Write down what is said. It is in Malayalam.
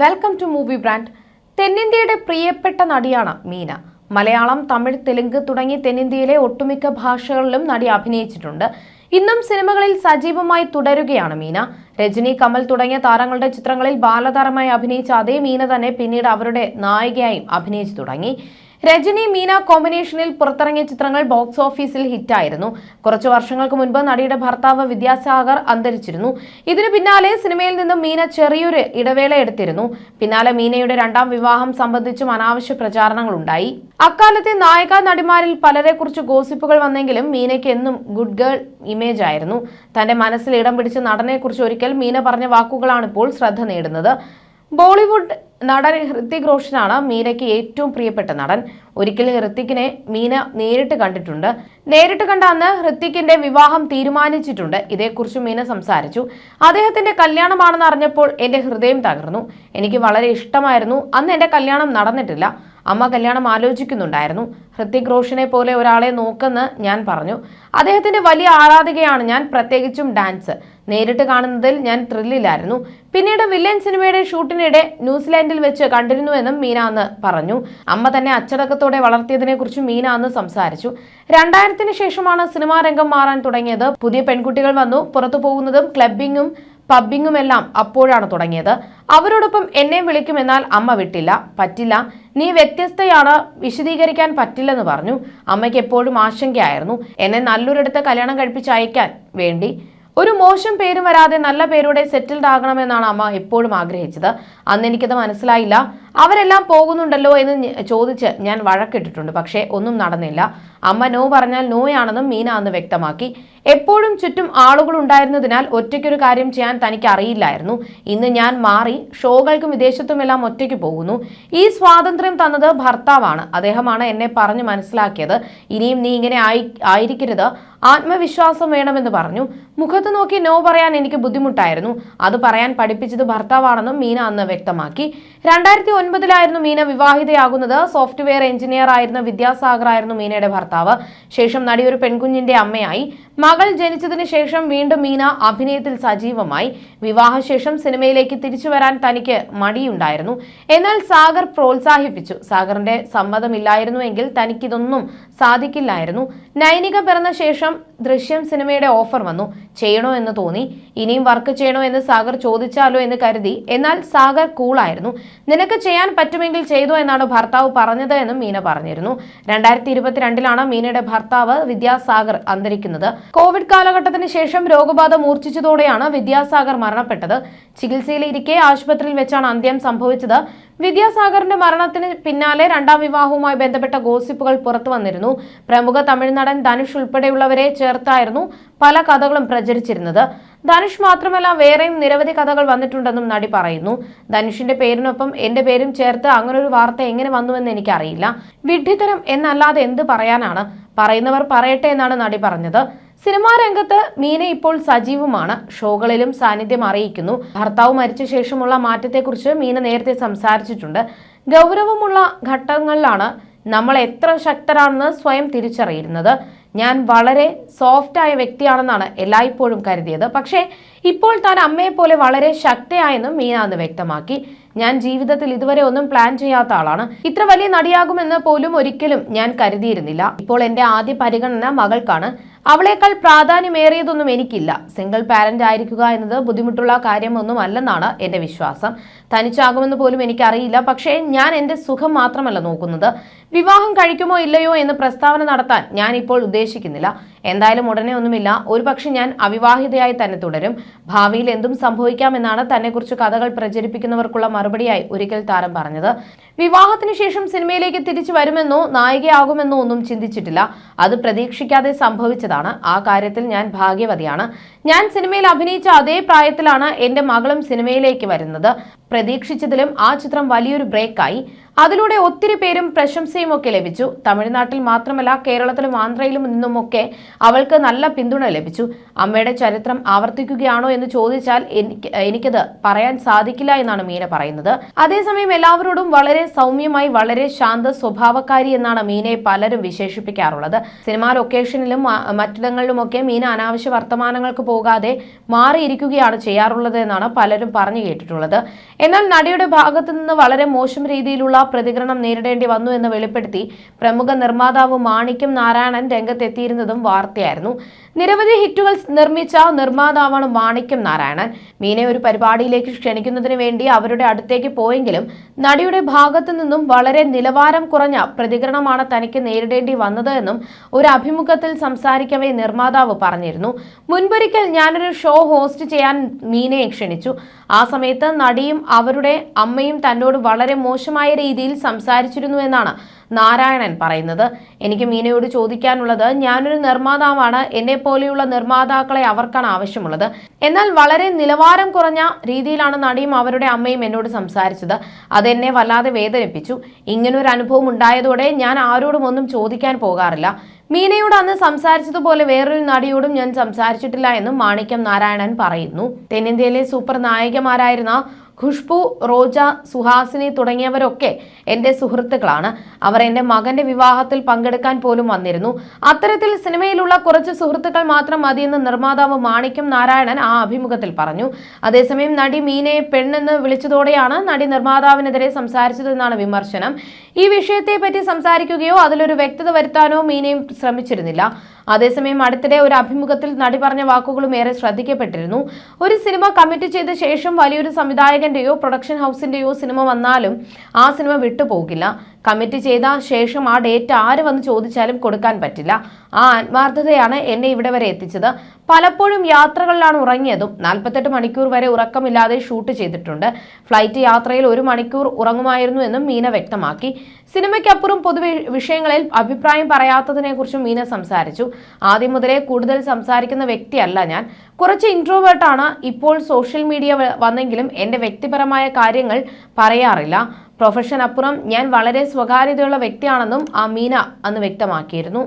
വെൽക്കം ടു മൂവി ബ്രാൻഡ് തെന്നിന്ത്യയുടെ പ്രിയപ്പെട്ട നടിയാണ് മീന. മലയാളം തമിഴ് തെലുങ്ക് തുടങ്ങി തെന്നിന്ത്യയിലെ ഒട്ടുമിക്ക ഭാഷകളിലും നടി അഭിനയിച്ചിട്ടുണ്ട്. ഇന്നും സിനിമകളിൽ സജീവമായി തുടരുകയാണ് മീന. രജനി കമൽ തുടങ്ങിയ താരങ്ങളുടെ ചിത്രങ്ങളിൽ ബാലതാരമായി അഭിനയിച്ച അതേ മീന തന്നെ പിന്നീട് അവരുടെ നായികയായും അഭിനയിച്ചു തുടങ്ങി. രജനി മീന കോമ്പിനേഷനിൽ പുറത്തിറങ്ങിയ ചിത്രങ്ങൾ ബോക്സ് ഓഫീസിൽ ഹിറ്റായിരുന്നു. കുറച്ചു വർഷങ്ങൾക്ക് മുൻപ് നടിയുടെ ഭർത്താവ് വിദ്യാസാഗർ അന്തരിച്ചിരുന്നു. ഇതിനു പിന്നാലെ സിനിമയിൽ നിന്നും മീന ചെറിയൊരു ഇടവേള എടുത്തിരുന്നു. പിന്നാലെ മീനയുടെ രണ്ടാം വിവാഹം സംബന്ധിച്ചും അനാവശ്യ പ്രചാരണങ്ങൾ ഉണ്ടായി അക്കാലത്തെ നായിക നടിമാരിൽ പലരെക്കുറിച്ച് ഗോസിപ്പുകൾ വന്നെങ്കിലും മീനയ്ക്ക് എന്നും ഗുഡ് ഗേൾ ഇമേജ് ആയിരുന്നു. തന്റെ മനസ്സിൽ ഇടം പിടിച്ച നടനെക്കുറിച്ച് ഒരിക്കൽ മീന പറഞ്ഞ വാക്കുകളാണ് ഇപ്പോൾ ശ്രദ്ധ നേടുന്നത്. ബോളിവുഡ് നടൻ ഹൃത്തിക് റോഷനാണ് മീനയ്ക്ക് ഏറ്റവും പ്രിയപ്പെട്ട നടൻ. ഒരിക്കൽ ഹൃത്തിക്കിനെ മീന നേരിട്ട് കണ്ടിട്ടുണ്ട്. നേരിട്ട് കണ്ട അന്ന് ഹൃത്തിക്കിന്റെ വിവാഹം തീരുമാനിച്ചിട്ടുണ്ട്. ഇതേക്കുറിച്ച് മീന സംസാരിച്ചു. അദ്ദേഹത്തിന്റെ കല്യാണമാണെന്ന് അറിഞ്ഞപ്പോൾ എന്റെ ഹൃദയം തകർന്നു. എനിക്ക് വളരെ ഇഷ്ടമായിരുന്നു. അന്ന് എന്റെ കല്യാണം നടന്നിട്ടില്ല. അമ്മ കല്യാണം ആലോചിക്കുന്നുണ്ടായിരുന്നു. ഹൃത്തിക് റോഷനെ പോലെ ഒരാളെ നോക്കെന്ന് ഞാൻ പറഞ്ഞു. അദ്ദേഹത്തിന്റെ വലിയ ആരാധികയാണ് ഞാൻ പ്രത്യേകിച്ചും ഡാൻസ്. നേരിട്ട് കാണുന്നതിൽ ഞാൻ ത്രില്ലിലായിരുന്നു. പിന്നീട് വില്ലൻ സിനിമയുടെ ഷൂട്ടിനിടെ ന്യൂസിലാൻഡിൽ വെച്ച് കണ്ടിരുന്നുവെന്നും മീന അന്ന് പറഞ്ഞു. അമ്മ തന്നെ അച്ചടക്കത്തോടെ വളർത്തിയതിനെ കുറിച്ച് മീന അന്ന് സംസാരിച്ചു. രണ്ടായിരത്തിന് ശേഷമാണ് സിനിമാ രംഗം മാറാൻ തുടങ്ങിയത്. പുതിയ പെൺകുട്ടികൾ വന്നു പുറത്തു പോകുന്നതും ക്ലബിങ്ങും പബ്ബിങ്ങുമെല്ലാം അപ്പോഴാണ് തുടങ്ങിയത്. അവരോടൊപ്പം എന്നെ വിളിക്കുമെന്നാൽ അമ്മ വിട്ടില്ല. പറ്റില്ല. നീ വ്യത്യസ്തയാണ്. വിശദീകരിക്കാൻ പറ്റില്ലെന്ന് പറഞ്ഞു. അമ്മയ്ക്ക് എപ്പോഴും ആശങ്കയായിരുന്നു. എന്നെ നല്ലൊരിടത്ത് കല്യാണം കഴിപ്പിച്ച് അയക്കാൻ വേണ്ടി. ഒരു മോശം പേരും വരാതെ നല്ല പേരോടെ സെറ്റിൽഡ് ആകണമെന്നാണ് അമ്മ എപ്പോഴും ആഗ്രഹിച്ചത്. അന്ന് എനിക്കത് മനസ്സിലായില്ല. അവരെല്ലാം പോകുന്നുണ്ടല്ലോ എന്ന് ചോദിച്ച് ഞാൻ വഴക്കിട്ടിട്ടുണ്ട്. പക്ഷേ ഒന്നും നടന്നില്ല. അമ്മ നോ പറഞ്ഞാൽ നോയാണെന്നും മീന അന്ന് വ്യക്തമാക്കി. എപ്പോഴും ചുറ്റും ആളുകൾ ഉണ്ടായിരുന്നതിനാൽ ഒറ്റയ്ക്കൊരു കാര്യം ചെയ്യാൻ തനിക്ക് അറിയില്ലായിരുന്നു. ഇന്ന് ഞാൻ മാറി ഷോകൾക്കും വിദേശത്തുമെല്ലാം ഒറ്റയ്ക്ക് പോകുന്നു. ഈ സ്വാതന്ത്ര്യം തന്നത് ഭർത്താവാണ്. അദ്ദേഹമാണ് എന്നെ പറഞ്ഞു മനസ്സിലാക്കിയത്. ഇനിയും നീ ഇങ്ങനെ ആയി ആയിരിക്കരുത്. ആത്മവിശ്വാസം വേണമെന്ന് പറഞ്ഞു. മുഖത്ത് നോക്കി നോ പറയാൻ എനിക്ക് ബുദ്ധിമുട്ടായിരുന്നു. അത് പറയാൻ പഠിപ്പിച്ചത് ഭർത്താവാണെന്നും മീന അന്ന് വ്യക്തമാക്കി. രണ്ടായിരത്തി ഒൻപതിലായിരുന്നു മീന വിവാഹിതയാകുന്നത്. സോഫ്റ്റ്വെയർ എഞ്ചിനീയർ ആയിരുന്ന വിദ്യാസാഗർ ആയിരുന്നു മീനയുടെ ഭർത്താവ്. ശേഷം നടി ഒരു പെൺകുഞ്ഞിന്റെ അമ്മയായി. മകൾ ജനിച്ചതിന് ശേഷം വീണ്ടും മീന അഭിനയത്തിൽ സജീവമായി. വിവാഹശേഷം സിനിമയിലേക്ക് തിരിച്ചു വരാൻ തനിക്ക് മടിയുണ്ടായിരുന്നു. എന്നാൽ സാഗർ പ്രോത്സാഹിപ്പിച്ചു. സാഗറിന്റെ സമ്മതമില്ലായിരുന്നുവെങ്കിൽ തനിക്കിതൊന്നും സാധിക്കില്ലായിരുന്നു. നൈനിക പിറന്ന ശേഷം ദൃശ്യം സിനിമയുടെ ഓഫർ വന്നു. ചെയ്യണോ എന്ന് തോന്നി. ഇനിയും വർക്ക് ചെയ്യണോ എന്ന് സാഗർ ചോദിച്ചാലോ എന്ന് കരുതി. എന്നാൽ സാഗർ കൂളായിരുന്നു നിനക്ക് ചെയ്യാൻ പറ്റുമെങ്കിൽ ചെയ്തോ എന്നാണ് ഭർത്താവ് പറഞ്ഞത് എന്നും മീന പറഞ്ഞിരുന്നു. രണ്ടായിരത്തി ഇരുപത്തിരണ്ടിലാണ് മീനയുടെ ഭർത്താവ് വിദ്യാസാഗർ അന്തരിക്കുന്നത്. കോവിഡ് കാലഘട്ടത്തിന് ശേഷം രോഗബാധ മൂർച്ഛിച്ചതോടെയാണ് വിദ്യാസാഗർ മരണപ്പെട്ടത്. ചികിത്സയിലിരിക്കെ ആശുപത്രിയിൽ വെച്ചാണ് അന്ത്യം സംഭവിച്ചത്. വിദ്യാസാഗറിന്റെ മരണത്തിന് പിന്നാലെ രണ്ടാം വിവാഹവുമായി ബന്ധപ്പെട്ട ഗോസിപ്പുകൾ പുറത്തു വന്നിരുന്നു. പ്രമുഖ തമിഴ് നടൻ ധനുഷ് ഉൾപ്പെടെയുള്ളവരെ ചേർത്തായിരുന്നു പല കഥകളും പ്രചരിച്ചിരുന്നത്. ധനുഷ് മാത്രമല്ല വേറെയും നിരവധി കഥകൾ വന്നിട്ടുണ്ടെന്നും നടി പറയുന്നു. ധനുഷിന്റെ പേരിനൊപ്പം എന്റെ പേരും ചേർത്ത് അങ്ങനൊരു വാർത്ത എങ്ങനെ വന്നുവെന്ന് എനിക്കറിയില്ല. വിഡ്ഢിത്തരം എന്നല്ലാതെ എന്ത് പറയാനാണ്? പറയുന്നവർ പറയട്ടെ എന്നാണ് നടി പറഞ്ഞത്. സിനിമാ രംഗത്ത് മീന ഇപ്പോൾ സജീവമാണ്. ഷോകളിലും സാന്നിധ്യം അറിയിക്കുന്നു. ഭർത്താവ് മരിച്ച ശേഷമുള്ള മാറ്റത്തെക്കുറിച്ച് മീന നേരത്തെ സംസാരിച്ചിട്ടുണ്ട്. ഗൗരവമുള്ള ഘട്ടങ്ങളിലാണ് നമ്മൾ എത്ര ശക്തരാണെന്ന് സ്വയം തിരിച്ചറിയുന്നത്. ഞാൻ വളരെ സോഫ്റ്റായ വ്യക്തിയാണെന്നാണ് എല്ലായ്പ്പോഴും കരുതിയത്. പക്ഷേ ഇപ്പോൾ താൻ അമ്മയെപ്പോലെ വളരെ ശക്തയായെന്നും മീന അന്ന് വ്യക്തമാക്കി. ഞാൻ ജീവിതത്തിൽ ഇതുവരെ ഒന്നും പ്ലാൻ ചെയ്യാത്ത ആളാണ്. ഇത്ര വലിയ നടിയാകുമെന്ന് പോലും ഒരിക്കലും ഞാൻ കരുതിയിരുന്നില്ല. ഇപ്പോൾ എന്റെ ആദ്യ പരിഗണന മകൾക്കാണ്. അവളേക്കാൾ പ്രാധാന്യമേറിയതൊന്നും എനിക്കില്ല. സിംഗിൾ പാരന്റ് ആയിരിക്കുക എന്നത് ബുദ്ധിമുട്ടുള്ള കാര്യമൊന്നും അല്ലെന്നാണ് എന്റെ വിശ്വാസം. തനിച്ചാകുമെന്ന് പോലും എനിക്കറിയില്ല. പക്ഷേ ഞാൻ എന്റെ സുഖം മാത്രമല്ല നോക്കുന്നത്. വിവാഹം കഴിക്കുമോ ഇല്ലയോ എന്ന് പ്രസ്താവന നടത്താൻ ഞാൻ ഇപ്പോൾ ഉദ്ദേശിക്കുന്നില്ല. എന്തായാലും ഉടനെ ഒന്നുമില്ല. ഒരുപക്ഷെ ഞാൻ അവിവാഹിതയായി തന്നെ തുടരും. ഭാവിയിൽ എന്തും സംഭവിക്കാമെന്നാണ് തന്നെക്കുറിച്ച് കഥകൾ പ്രചരിപ്പിക്കുന്നവർക്കുള്ള മറുപടിയായി ഒരിക്കൽ താരം പറഞ്ഞത്. വിവാഹത്തിന് ശേഷം സിനിമയിലേക്ക് തിരിച്ചു വരുമെന്നോ നായികയാകുമെന്നോ ഒന്നും ചിന്തിച്ചിട്ടില്ല. അത് പ്രതീക്ഷിക്കാതെ സംഭവിച്ചതാണ്. ആ കാര്യത്തിൽ ഞാൻ ഭാഗ്യവതിയാണ്. ഞാൻ സിനിമയിൽ അഭിനയിച്ച അതേ പ്രായത്തിലാണ് എന്റെ മകളും സിനിമയിലേക്ക് വരുന്നത്. പ്രതീക്ഷിച്ചതിലും ആ ചിത്രം വലിയൊരു ബ്രേക്കായി അതിലൂടെ ഒത്തിരി പേരും പ്രശംസയും ഒക്കെ ലഭിച്ചു. തമിഴ്നാട്ടിൽ മാത്രമല്ല കേരളത്തിലും ആന്ധ്രയിലും നിന്നുമൊക്കെ അവൾക്ക് നല്ല പിന്തുണ ലഭിച്ചു. അമ്മയുടെ ചരിത്രം ആവർത്തിക്കുകയാണോ എന്ന് ചോദിച്ചാൽ എനിക്ക് എനിക്കത് പറയാൻ സാധിക്കില്ല എന്നാണ് മീന പറയുന്നത്. അതേസമയം എല്ലാവരോടും വളരെ സൗമ്യമായി വളരെ ശാന്ത സ്വഭാവക്കാരി എന്നാണ് മീനയെ പലരും വിശേഷിപ്പിക്കാറുള്ളത്. സിനിമാ ലൊക്കേഷനിലും മറ്റിടങ്ങളിലുമൊക്കെ മീന അനാവശ്യ വർത്തമാനങ്ങൾക്ക് പോകാതെ മാറിയിരിക്കുകയാണ് ചെയ്യാറുള്ളത് എന്നാണ് പലരും പറഞ്ഞു കേട്ടിട്ടുള്ളത്. എന്നാൽ നടിയുടെ ഭാഗത്തു നിന്ന് വളരെ മോശം രീതിയിലുള്ള പ്രതികരണം നേരിടേണ്ടി വന്നു എന്ന് വെളിപ്പെടുത്തി പ്രമുഖ നിർമ്മാതാവ് മാണിക്യം നാരായണൻ രംഗത്തെത്തിയിരുന്നതും വാർത്തയായിരുന്നു. നിരവധി ഹിറ്റുകൾ നിർമ്മിച്ച നിർമ്മാതാവാണ് മാണിക്യം നാരായണൻ. മീനെ ഒരു പരിപാടിയിലേക്ക് ക്ഷണിക്കുന്നതിന് വേണ്ടി അവരുടെ അടുത്തേക്ക് പോയെങ്കിലും നടിയുടെ ഭാഗത്തു നിന്നും വളരെ നിലവാരം കുറഞ്ഞ പ്രതികരണമാണ് തനിക്ക് നേരിടേണ്ടി വന്നത് എന്നും ഒരു അഭിമുഖത്തിൽ സംസാരിക്കവേ നിർമ്മാതാവ് പറഞ്ഞിരുന്നു. മുൻപൊരിക്കൽ ഞാനൊരു ഷോ ഹോസ്റ്റ് ചെയ്യാൻ മീനയെ ക്ഷണിച്ചു. ആ സമയത്ത് നടിയും അവരുടെ അമ്മയും തന്നോട് വളരെ മോശമായ രീതിയിൽ സംസാരിച്ചിരുന്നു എന്നാണ് നാരായണൻ പറയുന്നത്. എനിക്ക് മീനയോട് ചോദിക്കാനുള്ളത് ഞാനൊരു നിർമ്മാതാവാണ്. എന്നെ പോലെയുള്ള നിർമ്മാതാക്കളെ അവർക്കാണ് ആവശ്യമുള്ളത്. എന്നാൽ വളരെ നിലവാരം കുറഞ്ഞ രീതിയിലാണ് നടിയും അവരുടെ അമ്മയും എന്നോട് സംസാരിച്ചത്. അതെന്നെ വല്ലാതെ വേദനിപ്പിച്ചു. ഇങ്ങനൊരു അനുഭവം ഉണ്ടായതോടെ ഞാൻ ആരോടും ഒന്നും ചോദിക്കാൻ പോകാറില്ല. മീനയോട് അന്ന് സംസാരിച്ചതുപോലെ വേറൊരു നടിയോടും ഞാൻ സംസാരിച്ചിട്ടില്ല എന്നും മാണിക്യം നാരായണൻ പറയുന്നു. തെന്നിന്ത്യയിലെ സൂപ്പർ നായികമാരായിരുന്ന ഖുഷ്ബു റോജ സുഹാസിനി തുടങ്ങിയവരൊക്കെ എന്റെ സുഹൃത്തുക്കളാണ്. അവർ എന്റെ മകന്റെ വിവാഹത്തിൽ പങ്കെടുക്കാൻ പോലും വന്നിരുന്നു. അത്തരത്തിൽ സിനിമയിലുള്ള കുറച്ച് സുഹൃത്തുക്കൾ മാത്രം മതിയെന്ന് നിർമ്മാതാവ് മാണിക്യം നാരായണൻ ആ അഭിമുഖത്തിൽ പറഞ്ഞു. അതേസമയം നടി മീനയെ പെണ്ണെന്ന് വിളിച്ചതോടെയാണ് നടി നിർമ്മാതാവിനെതിരെ സംസാരിച്ചതെന്നാണ് വിമർശനം. ഈ വിഷയത്തെ പറ്റി സംസാരിക്കുകയോ അതിലൊരു വ്യക്തത വരുത്താനോ മീനയും ശ്രമിച്ചിരുന്നില്ല. അതേസമയം അടുത്തിടെ ഒരു അഭിമുഖത്തിൽ നടി പറഞ്ഞ വാക്കുകളും ഏറെ ശ്രദ്ധിക്കപ്പെട്ടിരുന്നു. ഒരു സിനിമ കമ്മിറ്റ് ചെയ്ത ശേഷം വലിയൊരു സംവിധായകന്റെയോ പ്രൊഡക്ഷൻ ഹൗസിന്റെയോ സിനിമ വന്നാലും ആ സിനിമ വിട്ടുപോകില്ല. കമ്മിറ്റ് ചെയ്ത ശേഷം ആ ഡേറ്റ് ആര് വന്ന് ചോദിച്ചാലും കൊടുക്കാൻ പറ്റില്ല. ആ ആത്മാർത്ഥതയാണ് എന്നെ ഇവിടെ വരെ എത്തിച്ചത്. പലപ്പോഴും യാത്രകളിലാണ് ഉറങ്ങിയതും നാൽപ്പത്തെട്ട് മണിക്കൂർ വരെ ഉറക്കമില്ലാതെ ഷൂട്ട് ചെയ്തിട്ടുണ്ട്. ഫ്ലൈറ്റ് യാത്രയിൽ ഒരു മണിക്കൂർ ഉറങ്ങുമായിരുന്നു എന്നും മീന വ്യക്തമാക്കി. സിനിമയ്ക്കപ്പുറം പൊതു വിഷയങ്ങളിൽ അഭിപ്രായം പറയാത്തതിനെ കുറിച്ചും മീന സംസാരിച്ചു. ആദ്യം മുതലേ കൂടുതൽ സംസാരിക്കുന്ന വ്യക്തിയല്ല ഞാൻ. കുറച്ച് ഇൻട്രോവേർട്ടാണ് ഇപ്പോൾ സോഷ്യൽ മീഡിയ വന്നെങ്കിലും എന്റെ വ്യക്തിപരമായ കാര്യങ്ങൾ പറയാറില്ല. പ്രൊഫഷൻ അപ്പുറം ഞാൻ വളരെ സ്വകാര്യതയുള്ള വ്യക്തിയാണെന്നും അമീന മീന അന്ന് വ്യക്തമാക്കിയിരുന്നു